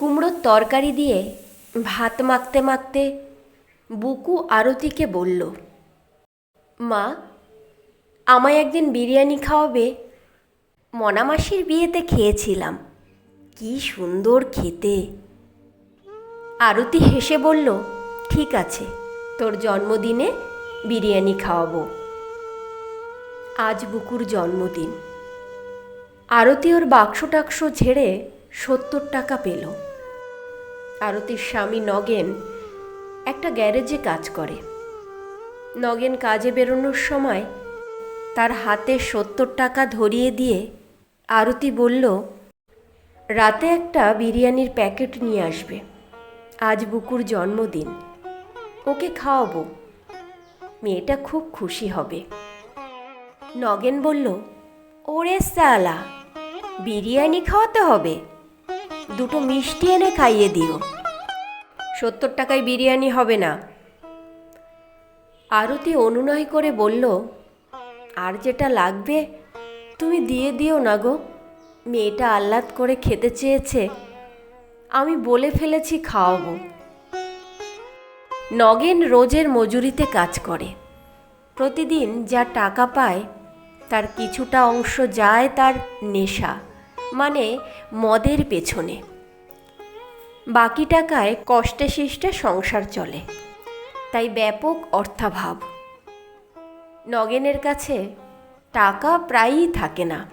কুমড়োর তরকারি দিয়ে ভাত মাখতে মাখতে বুকু আরতিকে বলল, মা, আমায় একদিন বিরিয়ানি খাওয়াবে। মনামাসির বিয়েতে খেয়েছিলাম। কি সুন্দর খেতে। আরতি হেসে বলল, ঠিক আছে, তোর জন্মদিনে বিরিয়ানি খাওয়াবো। আজ বুকুর জন্মদিন। আরতি ওর বাক্স টাক্স ঝেড়ে সত্তর টাকা পেল। আরতির স্বামী নগেন একটা গ্যারেজে কাজ করে। নগেন কাজে বেরোনোর সময় তার হাতে সত্তর টাকা ধরিয়ে দিয়ে আরতি বলল, রাতে একটা বিরিয়ানির প্যাকেট নিয়ে আসবে। আজ বুকুর জন্মদিন। ওকে খাওয়াবো। মেয়েটা খুব খুশি হবে। নগেন বলল, ওরে সালা, বিরিয়ানি খাওয়াতে হবে? দুটো মিষ্টি এনে খাইয়ে দিও। সত্তর টাকায় বিরিয়ানি হবে না। আরতি অনুনয় করে বলল, আর যেটা লাগবে, তুমি দিয়ে দিও না গো। মেয়েটা আহ্লাদ করে খেতে চেয়েছে। আমি বলে ফেলেছি খাওয়াবো। নগেন রোজের মজুরিতে কাজ করে। প্রতিদিন যা টাকা পায়, তার কিছুটা অংশ যায় তার নেশা। মানে মদের পেছনে। বাকি টাকায় কষ্টে শিষ্টে সংসার চলে। তাই ব্যাপক অর্থাভাব। নগেনের কাছে টাকা প্রায়ই থাকে না।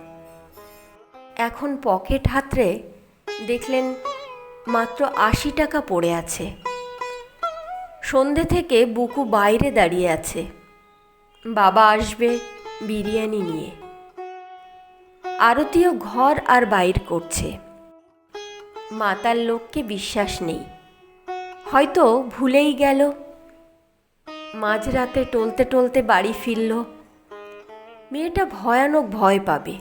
এখন পকেট হাতরে দেখলেন মাত্র আশি টাকা পড়ে আছে। সন্ধে থেকে বুকু বাইরে দাঁড়িয়ে আছে। বাবা আসবে বিরিয়ানি নিয়ে। আরতিও ঘর আর বাইর করছে। মাতার লোককে বিশ্বাস নেই। হয়তো ভুলেই গেল। মাঝরাতে টলতে টলতে বাড়ি ফিরল। মেয়েটা ভয়ানক ভয় পাবে।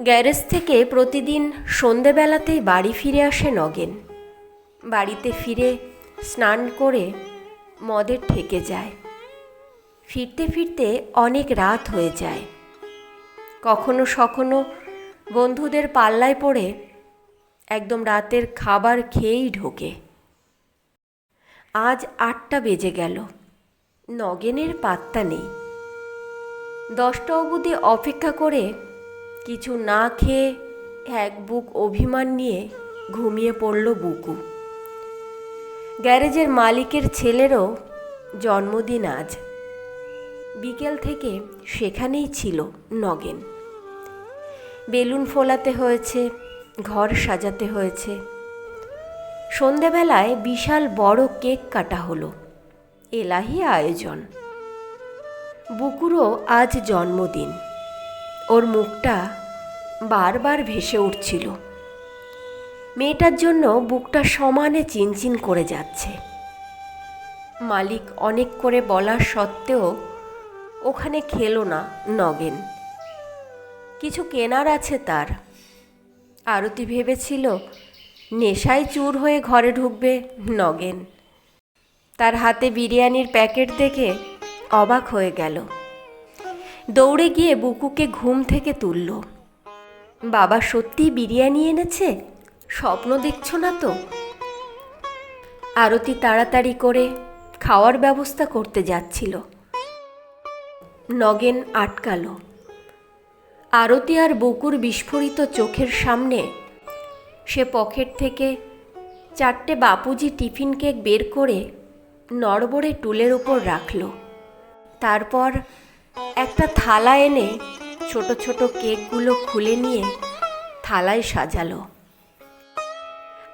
গ্যারেজ থেকে প্রতিদিন সন্ধেবেলাতেই বাড়ি ফিরে আসে নগেন। বাড়িতে ফিরে স্নান করে মদের ঠেকে যায়। ফিরতে ফিরতে অনেক রাত হয়ে যায়। কখনো সখনো বন্ধুদের পাল্লায় পড়ে একদম রাতের খাবার খেয়েই ঢোকে। আজ আটটা বেজে গেল। নগেনের পাত্তা নেই। দশটা অবধি অপেক্ষা করে কিছু না খেয়ে এক বুক অভিমান নিয়ে ঘুমিয়ে পড়ল বুকু। গ্যারেজের মালিকের ছেলেরও জন্মদিন আজ। বিকেল থেকে সেখানেই ছিল নগেন। বেলুন ফোলাতে হয়েছে, ঘর সাজাতে হয়েছে। সন্ধেবেলায় বিশাল বড় কেক কাটা হলো, এলাহি আয়োজন। বুকুরও আজ জন্মদিন, ওর মুখটা বারবার ভেসে উঠছিল। মেয়েটার জন্য বুকটা সমানে চিনচিন করে যাচ্ছে। মালিক অনেক করে বলার সত্ত্বেও ওখানে খেলো না নগেন। কিছু কেনার আছে তার। আরতি ভেবেছিল, নেশায় চুর হয়ে ঘরে ঢুকবে নগেন। তার হাতে বিরিয়ানির প্যাকেট দেখে অবাক হয়ে গেল। দৌড়ে গিয়ে বুকুকে ঘুম থেকে তুলল। বাবা সত্যিই বিরিয়ানি এনেছে? স্বপ্ন দেখছ না তো? আরতি তাড়াতাড়ি করে খাওয়ার ব্যবস্থা করতে যাচ্ছিল। নগেন আটকালো। আরতি আর বকুর বিস্ফোরিত চোখের সামনে সে পকেট থেকে চারটে বাপুজি টিফিন কেক বের করে নড়বড়ে টুলের ওপর রাখল। তারপর একটা থালা এনে ছোট ছোট কেকগুলো খুলে নিয়ে থালায় সাজালো।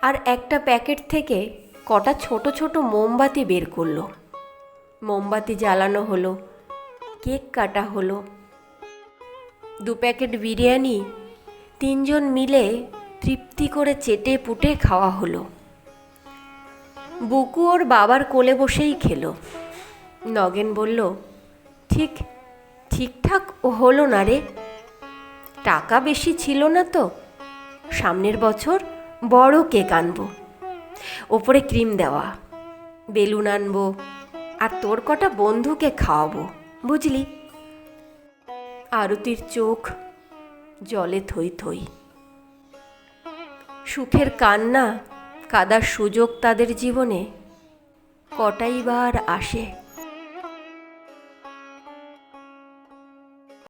আর একটা প্যাকেট থেকে কটা ছোট ছোট মোমবাতি বের করল। মোমবাতি জ্বালানো হলো। কেক কাটা হলো। দু প্যাকেট বিরিয়ানি, তিনজন মিলে তৃপ্তি করে চেটে পুটে খাওয়া হলো। বুকু ওর বাবার কোলে বসেই খেলো। নগেন বলল, ঠিক, ঠিকঠাক হলো না রে। টাকা বেশি ছিল না তো। সামনের বছর বড় কেক আনব। ওপরে ক্রিম দেওয়া, বেলুন আনব, আর তোর কটা বন্ধুকে খাওয়াবো। বুঝলি? আরতির চোখ জলে থই থই। সুখের কান্না কাদার সুযোগ তাদের জীবনে কটাইবার আসে।